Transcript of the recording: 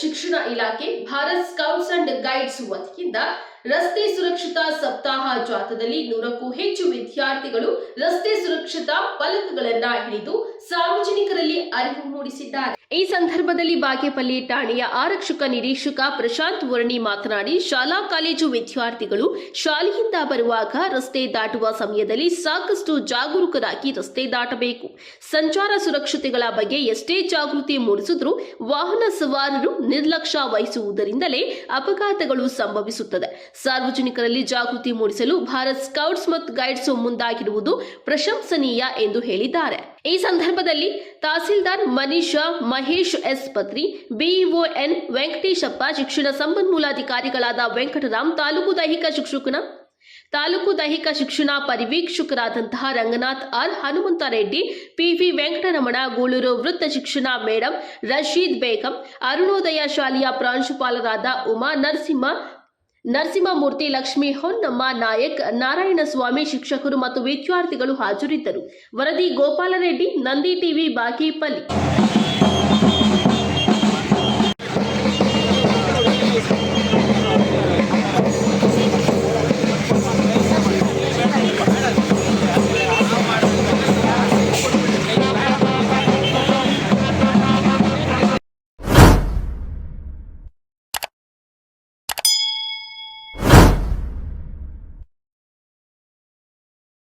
ಶಿಕ್ಷಣ ಇಲಾಖೆ, Bharat scouts and guides ವತಿಯಿಂದ ರಸ್ತೆ ಸುರಕ್ಷತಾ ಸಪ್ತಾಹ ಜಾಥಾದಲ್ಲಿ ನೂರಕ್ಕೂ ಹೆಚ್ಚು ವಿದ್ಯಾರ್ಥಿಗಳು ರಸ್ತೆ ಸುರಕ್ಷತಾ ಫಲಕಗಳನ್ನ ಹಿಡಿದು ಸಾರ್ವಜನಿಕರಲ್ಲಿ ಅರಿವು ಮೂಡಿಸಿದ್ದಾರೆ. ಈ ಸಂದರ್ಭದಲ್ಲಿ ಬಾಗೇಪಲ್ಲಿ ಠಾಣೆಯ ಆರಕ್ಷಕ ನಿರೀಕ್ಷಕ ಪ್ರಶಾಂತ್ ವರ್ಣಿ ಮಾತನಾಡಿ, ಶಾಲಾ ಕಾಲೇಜು ವಿದ್ಯಾರ್ಥಿಗಳು ಶಾಲೆಯಿಂದ ಬರುವಾಗ ರಸ್ತೆ ದಾಟುವ ಸಮಯದಲ್ಲಿ ಸಾಕಷ್ಟು ಜಾಗರೂಕರಾಗಿ ರಸ್ತೆ ದಾಟಬೇಕು. ಸಂಚಾರ ಸುರಕ್ಷತೆಗಳ ಬಗ್ಗೆ ಎಷ್ಟೇ ಜಾಗೃತಿ ಮೂಡಿಸಿದ್ರೂ ವಾಹನ ಸವಾರರು ನಿರ್ಲಕ್ಷ್ಯ ವಹಿಸುವುದರಿಂದಲೇ ಅಪಘಾತಗಳು ಸಂಭವಿಸುತ್ತದೆ. ಸಾರ್ವಜನಿಕರಲ್ಲಿ ಜಾಗೃತಿ ಮೂಡಿಸಲು ಭಾರತ್ ಸ್ಕೌಟ್ಸ್ ಮತ್ತು ಗೈಡ್ಸ್ ಮುಂದಾಗಿರುವುದು ಪ್ರಶಂಸನೀಯ ಎಂದು ಹೇಳಿದ್ದಾರೆ. ಈ ಸಂದರ್ಭದಲ್ಲಿ tahsildar Manisha Mahesh S Patri BEO N Venkateshappa, ಶಿಕ್ಷಣ ಸಂಪನ್ಮೂಲಾಧಿಕಾರಿಗಳಾದ ವೆಂಕಟರಾಮ್, ತಾಲೂಕು ದೈಹಿಕ ಶಿಕ್ಷಕನ, ತಾಲೂಕು ದೈಹಿಕ ಶಿಕ್ಷಣ ಪರಿವೀಕ್ಷಕರಾದಂತಹ ರಂಗನಾಥ್ ಆರ್ ಹನುಮಂತ ರೆಡ್ಡಿ ಪಿವಿ ವೆಂಕಟರಮಣ, ಗೂಳೂರು ವೃತ್ತ ಶಿಕ್ಷಣ ಮೇಡಂ ರಶೀದ್ ಬೇಗಂ, ಅರುಣೋದಯ ಶಾಲೆಯ ಪ್ರಾಂಶುಪಾಲರಾದ ಉಮಾ ನರಸಿಂಹ ನರಸಿಂಹಮೂರ್ತಿ ಲಕ್ಷ್ಮಿ ಹೊನ್ನಮ್ಮ ನಾಯಕ್ ನಾರಾಯಣಸ್ವಾಮಿ ಶಿಕ್ಷಕರು ಮತ್ತು ವಿದ್ಯಾರ್ಥಿಗಳು ಹಾಜರಿದ್ದರು. ವರದಿ ಗೋಪಾಲರೆಡ್ಡಿ ನಂದಿ ಟಿವಿ ಬಾಗೇಪಲ್ಲಿ.